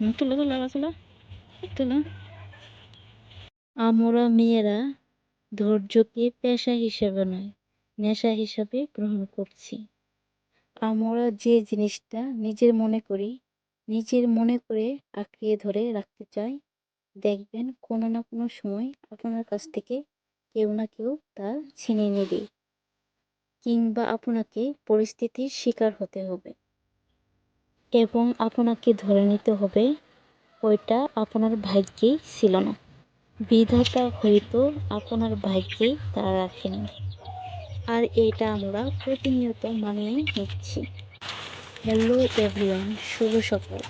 তুলো তুলো তুলো। তুলো। আমরা মেয়েরা ধৈর্যকে পেশা হিসেবে নয়, নেশা হিসাবে গ্রহণ করছি। আমরা যে জিনিসটা নিজের মনে করি, নিজের মনে করে আঁকড়িয়ে ধরে রাখতে চাই, দেখবেন কোনো না কোনো সময় আপনার কাছ থেকে কেউ না কেউ তা ছিনিয়ে নেবে, কিংবা আপনাকে পরিস্থিতির শিকার হতে হবে। এবং আপনাকে ধরে নিতে হবে, ওইটা আপনার ভাগ্যেই ছিল না। বিধাতা হয়তো আপনার ভাগ্যেই তারা রাখেনি। আর এটা আমরা প্রতিনিয়ত মানিয়ে নিচ্ছি। হ্যালো এভরিওয়ান, শুভ সকাল।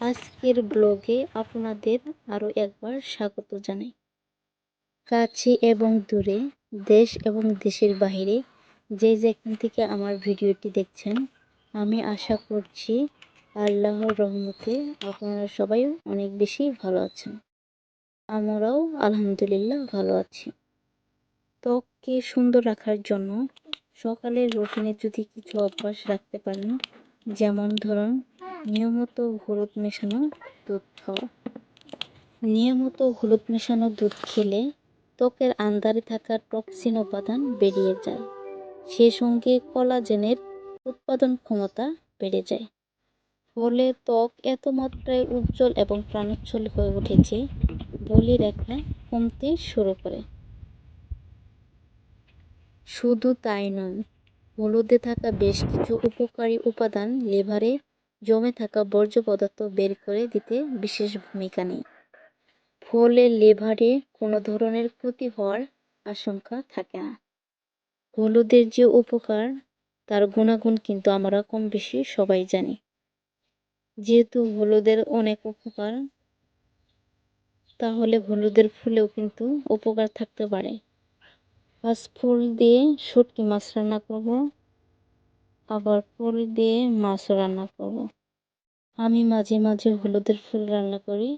আজকের ব্লগে আপনাদের আরও একবার স্বাগত জানাই। কাছে এবং দূরে, দেশ এবং দেশের বাইরে যে যেখান থেকে আমার ভিডিওটি দেখছেন, আমি আশা করছি আল্লাহর রহমতে আপনারা সবাই অনেক বেশি ভালো আছেন। আমরাও আলহামদুলিল্লাহ ভালো আছি। ত্বককে সুন্দর রাখার জন্য সকালের রুটিনে যদি কিছু অভ্যাস রাখতে পারেন, যেমন ধরুন নিয়মিত হলুদ মেশানো দুধ খাওয়া। নিয়মিত হলুদ মেশানো দুধ খেলে ত্বকের আন্দারে থাকা টক্সিন উপাদান বেরিয়ে যায়। সে সঙ্গে কলাজেনের উৎপাদন ক্ষমতা বেড়ে যায়। ফলে ত্বক এত মাত্রায় উজ্জ্বল এবং প্রাণোচ্ছল হয়ে উঠেছে বলি রেখা কমতে শুরু করে। শুধু তাই নয়, হলুদে থাকা বেশ কিছু উপকারী উপাদান লিভারে জমে থাকা বর্জ্য পদার্থ বের করে দিতে বিশেষ ভূমিকা নেই ফলে লিভারে কোনো ধরনের ক্ষতি হওয়ার আশঙ্কা থাকে না। হলুদের যে উপকার, তার গুণাগুণ কিন্তু আমরা কম বেশি সবাই জানি। যেহেতু হলুদের অনেক উপকার, তাহলে হলুদের ফুলেও কিন্তু উপকার থাকতে পারে। ফার্স্ট ফুল দিয়ে শুটকি মাছ রান্না করব, আবার ফুল দিয়ে মাছও রান্না করব। আমি মাঝে মাঝে হলুদের ফুল রান্না করি,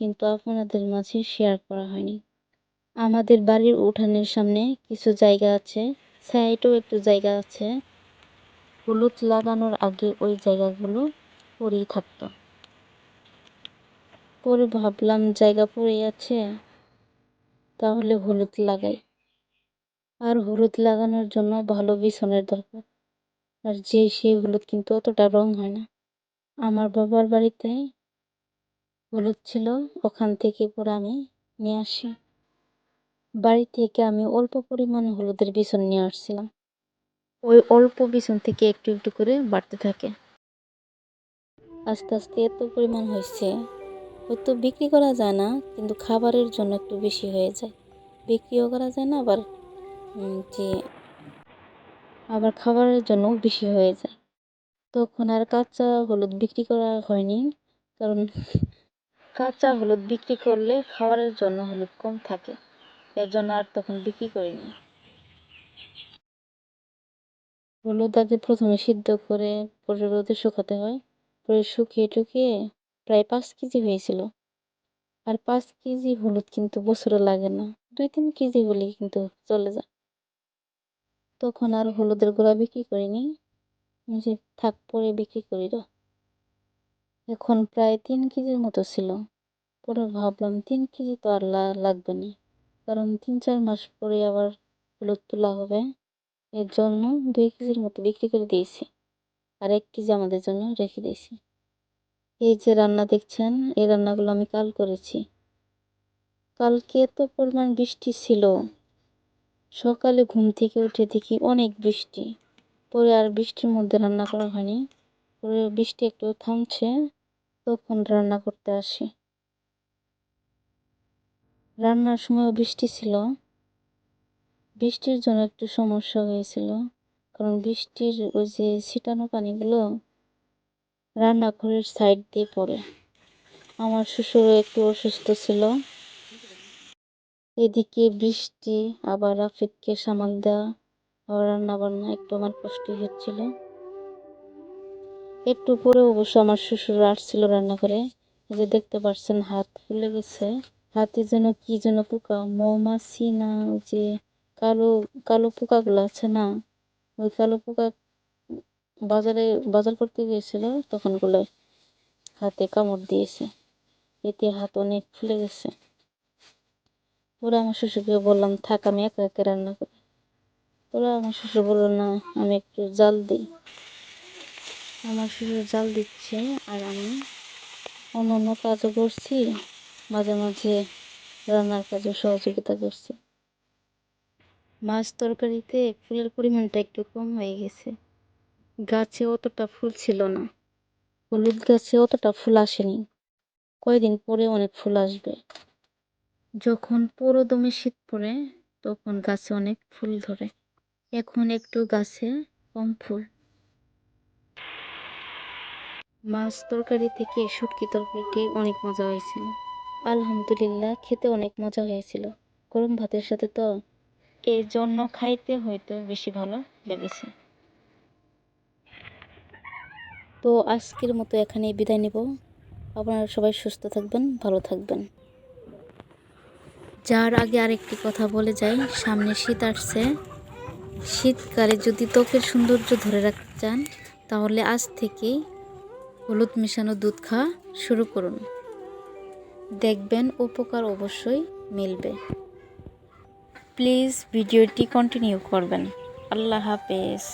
কিন্তু আপনাদের মাঝে শেয়ার করা হয়নি। আমাদের বাড়ির উঠানের সামনে কিছু জায়গা আছে, সাইডেও একটু জায়গা আছে। হলুদ লাগানোর আগে ওই জায়গাগুলো পরেই থাকতো। পরে ভাবলাম জায়গা পড়ে আছে, তাহলে হলুদ লাগাই। আর হলুদ লাগানোর জন্য ভালো বিছনের দরকার। আর যে সেই হলুদ কিন্তু অতটা রং হয় না। আমার বাবার বাড়িতে হলুদ ছিল, ওখান থেকে পরে আমি নিয়ে আসি। বাড়ি থেকে আমি অল্প পরিমাণ হলুদের বিছন নিয়ে আসছিলাম। ওই অল্প বিছন থেকে একটু একটু করে বাড়তে থাকে। আস্তে আস্তে এত পরিমাণ হয়েছে হয়তো বিক্রি করা যায় না কিন্তু খাবারের জন্য একটু বেশি হয়ে যায়। বিক্রিও করা যায় না আবার যে আবার খাবারের জন্য বেশি হয়ে যায়। তখন আর কাঁচা হলুদ বিক্রি করা হয়নি কারণ কাঁচা হলুদ বিক্রি করলে খাবারের জন্য হলুদ কম থাকে। এর জন্য আর তখন বিক্রি করিনি। হলুদ আগে প্রথমে সিদ্ধ করে পরে রোদে শুকাতে হয়, পরে শুকিয়ে টুকিয়ে প্রায় পাঁচ কেজি হয়েছিল। আর পাঁচ কেজি হলুদ কিন্তু বছরে লাগে না, দুই তিন কেজি হলেই কিন্তু চলে যায়। তখন আর হলুদের গুঁড়া বিক্রি করিনি যে থাক পরে বিক্রি করি র। এখন প্রায় তিন কেজির মতো ছিল, পরে ভাবলাম তিন কেজি তো আর লাগবে না। কারণ তিন, চার মাস পরে আবার হলুদ তোলা হবে। এর জন্য দুই কেজির মতো বিক্রি করে দিয়েছি। আর এক কেজি আমাদের জন্য রেখে দিয়েছি। এই যে রান্না দেখছেন, এই রান্নাগুলো আমি কাল করেছি। কালকে এত পরিমাণ বৃষ্টি ছিল। সকালে ঘুম থেকে উঠে দেখি অনেক বৃষ্টি। পরে আর বৃষ্টির মধ্যে রান্না করা হয়নি। পরে বৃষ্টি একটু থামছে, তখন রান্না করতে আসি। রান্নার সময় বৃষ্টি ছিল। বৃষ্টির জন্য একটু সমস্যা হয়েছিল, কারণ বৃষ্টির ওই যে ছিটানো পানিগুলো রান্নাঘরের সাইড দিয়ে পড়ে। আমার শ্বশুর একটু অসুস্থ ছিল। এদিকে বৃষ্টি, আবার রাফিককে সামাল দেওয়া, আবার রান্না বান্না একটু আমার কষ্ট হচ্ছিল। একটু পরে অবশ্য আমার শ্বশুর আসছিল রান্না করে যে দেখতে পাচ্ছেন হাত ফুলে গেছে। হাতে যেন কি যেন পোকা, মৌমাছি না যে কালো কালো পোকাগুলো আছে না? ওই কালো পোকা বাজারে, বাজার করতে গিয়েছিল, তখন হাতে কামড় দিয়েছে। এতে হাত অনেক ফুলে গেছে। ওরা আমার শ্বশুরকে বললাম, থাক, আমি একা একা রান্না করি। ওরা আমার শ্বশুর বলল, না, আমি একটু জাল দিই। আমার শ্বশুর জাল দিচ্ছে, আর আমি অন্য অন্য কাজও করছি। মাঝে মাঝে রান্নার কাজে সহযোগিতা করছি। মাছ তরকারিতে ফুলের পরিমাণটা একটু কম হয়ে গেছে। গাছে অতটা ফুল ছিল না। হলুদ গাছে অতটা ফুল আসেনি। কয়দিন পরে অনেক ফুল আসবে। যখন পুরো দমে শীত পড়ে, তখন গাছে অনেক ফুল ধরে। এখন একটু গাছে কম ফুল। মাছ তরকারি থেকে শুটকি তরকারিটি অনেক মজা হয়েছিল আলহামদুলিল্লাহ, খেতে অনেক মজা হয়েছিল। গরম ভাতের সাথে তো এই জন্য খাইতে হয়তো বেশি ভালো লেগেছে। তো আজকের মতো এখানেই বিদায় নেব। আপনারা সবাই সুস্থ থাকবেন, ভালো থাকবেন। যার আগে আরেকটি কথা বলে যাই, সামনে শীত আসছে। শীতকালে যদি ত্বকের সৌন্দর্য ধরে রাখতে চান, তাহলে আজ থেকেই হলুদ মেশানো দুধ খাওয়া শুরু করুন। দেখবেন উপকার অবশ্যই মিলবে। প্লিজ ভিডিওটি কন্টিনিউ করবেন। আল্লাহ হাফেজ।